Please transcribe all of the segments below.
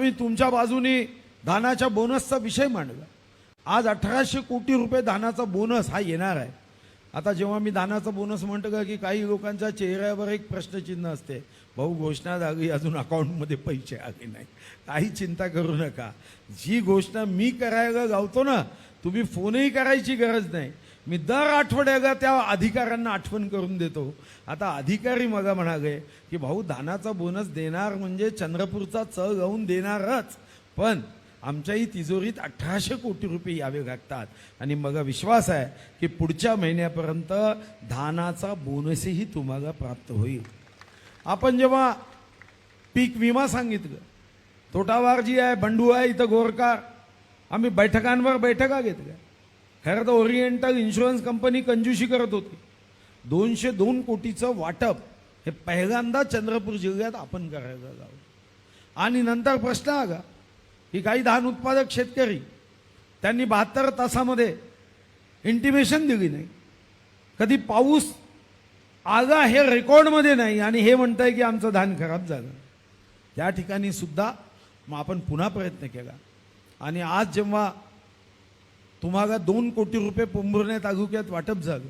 मी तुमच्या बाजूने धानाच्या बोनसचा विषय मांडला. आज अठराशे कोटी रुपये धानाचा बोनस हा येणार आहे. आता जेव्हा मी धानाचा बोनस म्हणतो का की काही लोकांच्या चेहऱ्यावर एक प्रश्नचिन्ह असते. भाऊ घोषणा झाली अजून अकाउंटमध्ये पैसे आले नाही. काही चिंता करू नका. जी घोषणा मी करायला गावतो ना तुम्ही फोनही करायची गरज नाही. मी दर आठवड्याला त्या अधिकाऱ्यांना आठवण करून देतो. आता अधिकारी मगा म्हणाले की भाऊ धानाचा बोनस देणार म्हणजे चंद्रपूरचा च गाऊन देणारच. पण आमच्याही तिजोरीत अठराशे कोटी रुपये यावे लागतात. आणि मग विश्वास आहे की पुढच्या महिन्यापर्यंत धानाचा बोनसही तुम्हाला प्राप्त होईल. आपण जेव्हा पीक विमा सांगितलं तोटावार जी आहे बंडू आहे इथं गोरकार आम्ही बैठकांवर बैठका घेतल्या. खरं तर ओरिएंटल इन्शुरन्स कंपनी कंजूशी करत होती. दोनशे दोन कोटीचं वाटप हे पहिल्यांदा चंद्रपूर जिल्ह्यात आपण करायला जावं आणि नंतर प्रश्न आला की काही धान उत्पादक शेतकरी त्यांनी बहात्तर तासामध्ये इंटिमेशन दिली नाही. कधी पाऊस आला हे रेकॉर्डमध्ये नाही आणि हे म्हणतंय की आमचं धान खराब झालं. त्या ठिकाणी सुद्धा मग आपण पुन्हा प्रयत्न केला. आणि आज जेव्हा तुम्हाला दोन कोटी रुपये पोंभुर्णे तालुक्यात वाटप झालं.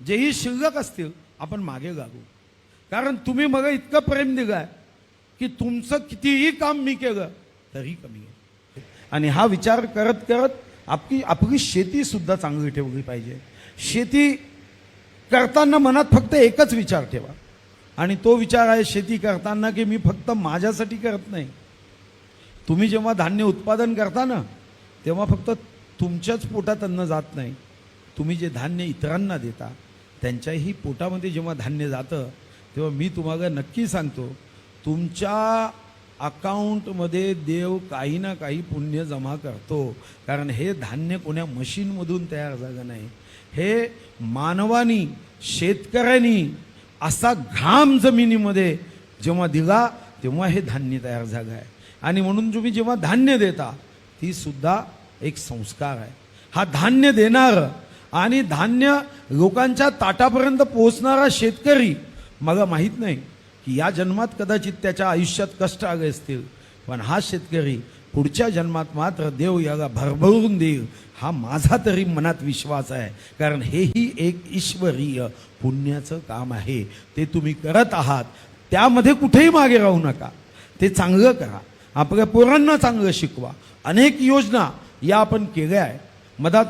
जेही शिल्लक असतील आपण मागे लागू कारण तुम्ही मग इतकं प्रेम दिलाय की तुमचं कितीही काम मी केलं तरी कमी आहे. आणि हा विचार करत करत आपली आपली शेतीसुद्धा चांगली ठेवली पाहिजे. शेती करताना मनात फक्त एकच विचार ठेवा. आणि तो विचार आहे शेती करताना की मी फक्त माझ्यासाठी करत नाही. तुम्ही जेव्हा धान्य उत्पादन करता ना तेव्हा फक्त तुमच्याच पोटात अन्न जात नाही. तुम्ही जे धान्य इतरांना देता त्यांच्याही पोटामध्ये जेव्हा धान्य जातं तेव्हा मी तुम्हाला नक्की सांगतो तुमच्या अकाउंटमध्ये देव काही ना काही पुण्य जमा करतो. कारण हे धान्य कोण्या मशीनमधून तयार झालं नाही. हे मानवानी शेतकऱ्यांनी असा घाम जमिनीमध्ये जेव्हा दिला तेव्हा हे धान्य तयार झालं आहे. आणि म्हणून तुम्ही जेव्हा धान्य देता ती सुद्धा एक संस्कार आहे. हा धान्य देणार आणि धान्य लोकांच्या ताटापर्यंत पोहोचणारा शेतकरी मला माहीत नाही की या जन्मात कदाचित त्याच्या आयुष्यात कष्ट आले असतील पण हा शेतकरी पुढच्या जन्मात मात्र देव याला भरभरून देईल हा माझा तरी मनात विश्वास आहे. कारण हेही एक ईश्वरीय पुण्याचं काम आहे. ते तुम्ही करत आहात त्यामध्ये कुठेही मागे राहू नका. ते चांगलं करा. आपल्या पोरांना चांगलं शिकवा. अनेक योजना या आपण केल्या आहे. मधात